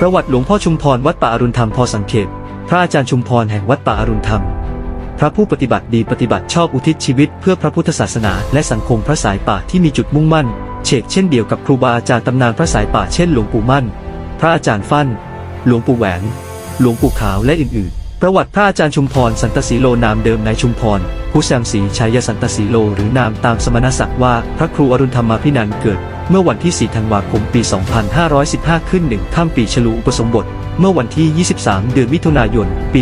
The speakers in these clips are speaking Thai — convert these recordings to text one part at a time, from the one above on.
ประวัติหลวงพ่อชุมพรวัดป่าอรุณธรรมพอสังเขต พระอาจารย์ชุมพรแห่งวัดป่าอรุณธรรม พระผู้ปฏิบัติดีปฏิบัติชอบอุทิศชีวิตเพื่อพระพุทธศาสนาและสังคมพระสายป่าที่มีจุดมุ่งมั่น เชกเช่นเดียวกับครูบาอาจารย์ตำนานพระสายป่าเช่นหลวงปู่มั่น พระอาจารย์ฟั่น หลวงปู่แหวน หลวงปู่ขาวและอื่นๆประวัติพระอาจารย์ชุมพรสันตสีโลนามเดิมนายชุมพรผู้แซมศรีชัยสันตสีโลหรือนามตามสมณศักดิ์ว่าพระครูอรุณธรรมาภินันเกิด เมื่อวันที่ 4 ธันวาคม ปี 2515 ขึ้นหนึ่งข้ามปีฉลูอุปสมบท เมื่อวันที่ 23 เดือนมิถุนายน ปี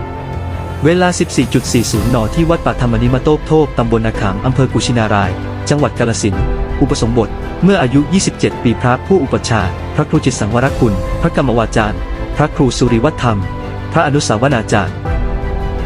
2543 เวลา 14.40 น ที่วัดป่าธรรมนิมโตบโทบตำบลนาขามอำเภอกุชินาราย จังหวัดกาฬสินอุปสมบท เมื่ออายุ 27 ปีพระผู้อุปชา พระครูจิตสังวรคุณ พระกรรมวาจารย์ พระครูสุริวัฒธรรม พระอนุสาวนาจารย์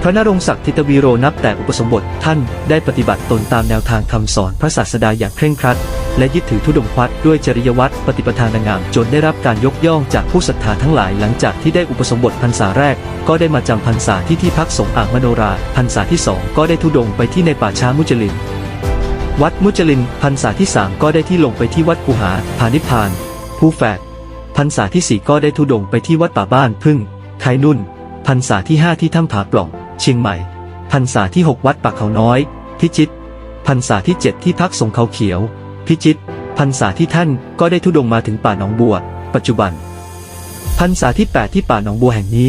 พระนรงศักดิ์ทิตวีโรนับแต่อุปสมบทท่านได้ปฏิบัติตนตามแนวทางคำสอนพระศาสดาอย่างเคร่งครัด และยึดถือธุดงควัดด้วยจริยวัตรปฏิปทานางามจนได้รับการยกย่องจากผู้ศรัทธาทั้งหลายหลังจากที่ได้อุปสมบทพรรษาแรก ก็ได้มาจำพรรษาที่ที่พักสงฆ์อ่างมโนราพรรษาที่สองก็ได้ธุดงไปที่ในป่าช้ามุจลิน วัดมุจลินพรรษาที่สามก็ได้ที่ลงไปที่วัดกูหาพานิพพานผู้แฝดพรรษาที่สี่ก็ได้ธุดงไปที่วัดป่าบ้านพึ่งไคนุ่นพรรษาที่ห้าที่ถ้ำผาปล่อง เชียงใหม่ พรรษาที่หกวัดปากเขาน้อย พิจิตพรรษาที่เจ็ดที่พักสงเขาเขียว พิจิตพรรษาที่ท่านก็ได้ธุดงมาถึงป่าหนองบัว ปัจจุบัน พรรษาที่แปดที่ป่าหนองบัวแห่งนี้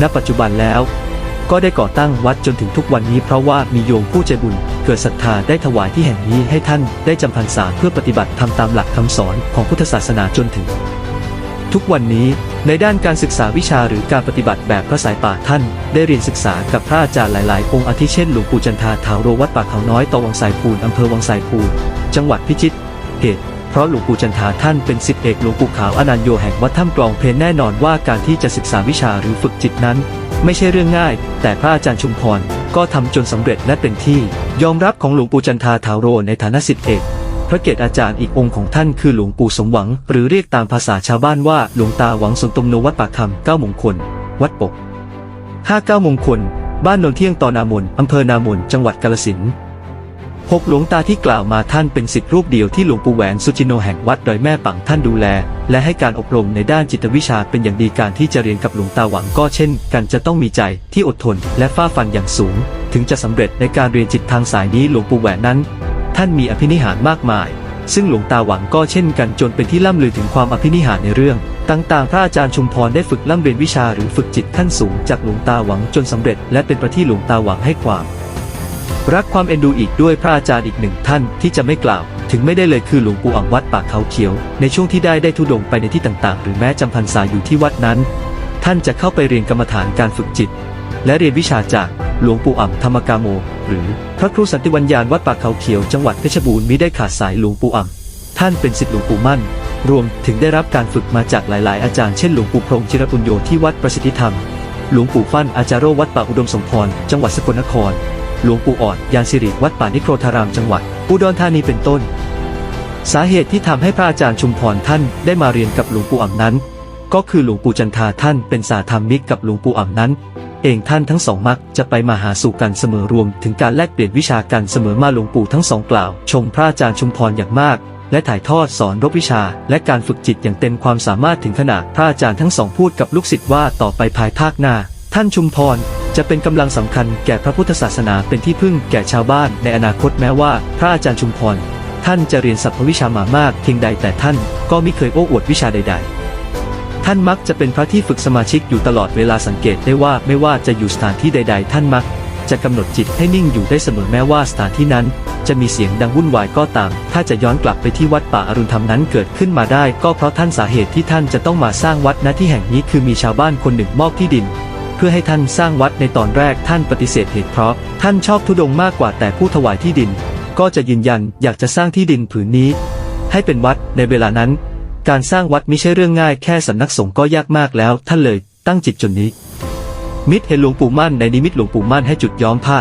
ณ ปัจจุบันแล้ว ก็ได้ก่อตั้งวัดจนถึงทุกวันนี้เพราะว่ามีโยมผู้ใจบุญเกิดศรัทธาได้ถวายที่แห่งนี้ให้ท่านได้จำพรรษาเพื่อปฏิบัติทำตามหลักคำสอนของพุทธศาสนาจนถึง ทุกวันนี้ในด้านการศึกษาวิชาหรือการปฏิบัติแบบพระสายป่าท่าน ได้เรียนศึกษากับพระอาจารย์หลาย ๆ องค์อาทิเช่นหลวงปู่จันทาถาวโรวัดป่าเขาน้อยตอวังสายพูนอำเภอวังสายพูนจังหวัดพิจิตรเหตุเพราะหลวงปู่จันทาท่านเป็นศิษย์เอกหลวงปู่ขาวอนันโยแห่งวัดถ้ำกรองเพลแน่นอนว่าการที่จะศึกษาวิชาหรือฝึกจิตนั้น ไม่ใช่เรื่องง่าย แต่พระอาจารย์ชุมพรก็ทำจนสำเร็จและเป็นที่ ยอมรับของหลวงปู่จันทาถาวโรในฐานะศิษย์เอก พระเกศอาจารย์อีกองค์ของท่านคือหลวงปู่สมหวัง หรือเรียกตามภาษาชาวบ้านว่าหลวงตาหวังสนตมโนวัดปากคำเก้ามงคล วัดปกห้าเก้ามงคล บ้านโนนเที่ยงตอนามนอำเภอนามนจังหวัดกาฬสินธุ์หกหลวงตาที่กล่าวมาท่านเป็นศิษย์รูปเดียวที่หลวงปู่แหวนสุจิโนแห่งวัดดอยแม่ปังท่านดูแล และให้การอบรมในด้านจิตวิชาเป็นอย่างดีการที่จะเรียนกับหลวงตาหวังก็เช่น กันจะต้องมีใจที่อดทนและฝ้าฟันอย่างสูง ถึงจะสำเร็จในการเรียนจิตทางสายนี้หลวงปู่แหวนนั้น ท่านมีอภินิหารมากมาย ซึ่งหลวงตาหวังก็เช่นกันจนเป็นที่ล่ำลือถึงความอภินิหารในเรื่อง ต่างๆ พระอาจารย์ชุมพรได้ฝึกล่ำเรียนวิชาหรือฝึกจิตขั้นสูงจากหลวงตาหวังจนสำเร็จ และเป็นประที่หลวงตาหวังให้ความ รักความเอ็นดูอีกด้วยพระอาจารย์อีกหนึ่งท่านที่จะไม่กล่าว ถึงไม่ได้เลยคือหลวงปู่อ่างวัดปากเขาเขียว ในช่วงที่ได้ได้ทุดงไปในที่ต่างๆ หรือแม้จำพรรษาอยู่ที่วัดนั้น ท่านจะเข้าไปเรียนกรรมฐานการฝึกจิต และเรียนวิชาจาก หลวงปู่อ่ำธรรมกาโม หรือพระครูสันติวัญญาณวัดปากเขาเขียวจังหวัดเพชรบูรณ์มิได้ขาดสายหลวงปู่อ่ำท่านเป็นศิษย์หลวงปู่มั่น รวมถึงได้รับการฝึกมาจากหลาย ๆ อาจารย์เช่นหลวงปู่พรหมจิรปุญโยที่วัดประสิทธิธรรม หลวงปู่ฟั่นอาจารโรวัดป่าอุดมสมพรจังหวัดสกลนคร หลวงปู่อ่อนยานสิริวัดป่านิโครธารามจังหวัดอุดรธานีเป็นต้น สาเหตุที่ทำให้พระอาจารย์ชุมพรท่านได้มาเรียนกับหลวงปู่อ่ำนั้น ก็คือหลวงปู่จันทาท่านเป็นสาธรรมิกกับหลวงปู่อ่ำนั้น เองท่านทั้งสองมักจะไปมาหาสู่กันเสมอรวม ถึงการแลกเปลี่ยนวิชากันเสมอมาหลวงปู่ทั้งสองกล่าว ชมพระอาจารย์ชุมพรอย่างมาก และถ่ายทอดสอนรบวิชา และการฝึกจิตอย่างเต็มความสามารถถึงขนาดพระอาจารย์ทั้งสองพูดกับลูกศิษย์ว่าต่อไปภายภาคหน้า ท่านชุมพรจะเป็นกำลังสำคัญแก่พระพุทธศาสนาเป็นที่พึ่งแก่ชาวบ้านในอนาคตแม้ว่า พระอาจารย์ชุมพรท่านจะเรียนสรรพวิชามามากเพียงใดแต่ท่านก็ไม่เคยโอ้อวดวิชาใด ๆ ท่านมักจะเป็นพระที่ฝึกสมาชิกอยู่ตลอดเวลาสังเกตได้ว่าไม่ว่าจะอยู่สถานที่ใด ๆ ท่านมัก จะกำหนดจิตให้นิ่งอยู่ได้เสมอแม้ว่าสถานที่นั้น จะมีเสียงดังวุ่นวายก็ตาม ถ้าจะย้อนกลับไปที่วัดป่าอรุณธรรมนั้นเกิดขึ้นมาได้ ก็เพราะท่านสาเหตุที่ท่านจะต้องมาสร้างวัดณที่แห่งนี้คือมีชาวบ้านคนหนึ่งมอบที่ดินเพื่อให้ท่านสร้างวัดในตอนแรกท่านปฏิเสธเหตุเพราะ ท่านชอบทุดงมากกว่าแต่ผู้ถวายที่ดิน ก็จะยืนยันอยากจะสร้างที่ดินผืนนี้ ให้เป็นวัดในเวลานั้น การสร้างวัดไม่ใช่เรื่องง่ายแค่สำนักสงฆ์ก็ยากมากแล้ว ท่านเลยตั้งจิตจนนี้ มิตรเห็นหลวงปู่มั่นในนิมิตหลวงปู่มั่นให้จุดย้อมผ้า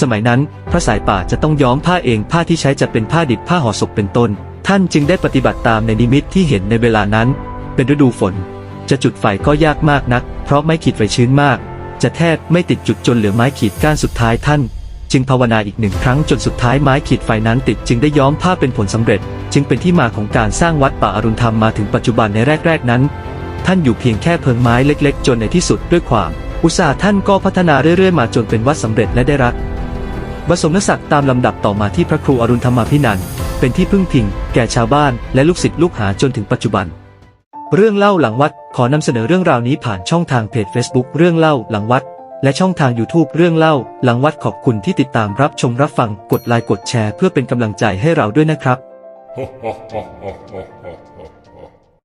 สมัยนั้น พระสายป่าจะต้องย้อมผ้าเองผ้าที่ใช้จะเป็นผ้าดิบผ้าห่อศพเป็นต้น ท่านจึงได้ปฏิบัติตามในนิมิตที่เห็นในเวลานั้น เป็นฤดูฝน จะจุดไฟก็ยากมากนัก เพราะไม้ขีดไฟชื้นมาก จะแทบไม่ติดจุดจนเหลือไม้ขีดก้านสุดท้ายท่าน จึงภาวนาอีกหนึ่งครั้งจนสุดท้ายไม้ขีดไฟนั้นติดจึงได้ย้อมผ้าเป็นผลสำเร็จ จึงเป็นที่มาของการสร้างวัดป่าอรุณธรรมมาถึงปัจจุบันในแรก ๆ นั้น ท่านอยู่เพียงแค่เพิงไม้เล็ก ๆ จนในที่สุดด้วยความ อุตสาห์ท่านก็พัฒนาเรื่อย ๆ มาจนเป็นวัดสำเร็จและได้รับบสมศักดิ์ตามลำดับต่อมาที่พระครูอรุณธรรมาภินันเป็นที่พึ่งพิง แก่ชาวบ้านและลูกศิษย์ลูกหาจนถึงปัจจุบัน เรื่องเล่าหลังวัดขอนำเสนอเรื่องราวนี้ผ่านช่องทางเพจ Facebook เรื่องเล่าหลังวัด และช่องทาง YouTube เรื่องเล่า หลังวัดขอบคุณที่ติดตามรับชมรับฟังกดไลค์กดแชร์เพื่อเป็นกำลังใจให้เราด้วยนะครับ